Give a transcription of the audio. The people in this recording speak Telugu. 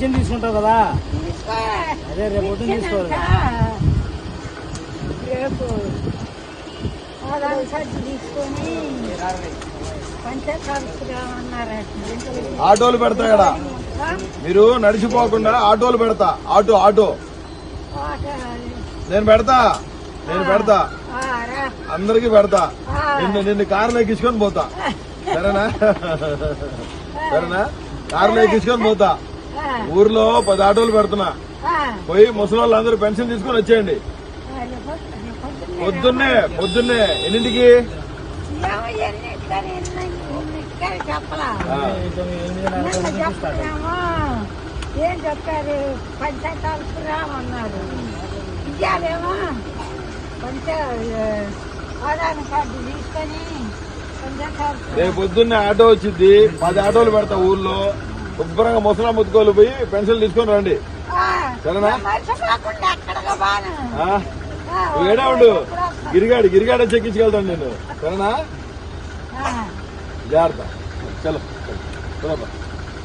పెన్షన్ తీసుకుంటావు కదా. అదే రేపు పొద్దున్న తీసుకోవాలి రేపు ఆటోలు పెడతా ఇక్కడ. మీరు నడిచిపోకుండా ఆటోలు పెడతా. Auto auto. నేను పెడతా. నేను పెడతా. అందరికి పెడతా. నిన్ను నిన్ను కారులో ఎక్కించుకొని పోతా. సరేనా? సరేనా? కారులో ఎక్కించుకొని పోతా. ఊర్లో పది ఆటోలు పెడుతున్నా. పోయి ముసలి పెన్షన్ తీసుకొని వచ్చేయండి. పొద్దున్నే పొద్దున్నే ఎన్నింటికి? ఏం చెప్పారు? పంచాయతీ రామన్నారు. రేపు పొద్దున్నే ఆటో వచ్చింది పది ఆటోలు పెడతా ఊర్లో. శుభ్రంగా ముసలా ముత్తుకోలు పోయి పెన్షన్ తీసుకొని రండి. సరేనా? ఏడా ఉండు? గిరిగాడు గిరిగాడ చెక్కించుకెళ్తాను నేను సరేనా? జాగ్రత్త. చలో. చలో.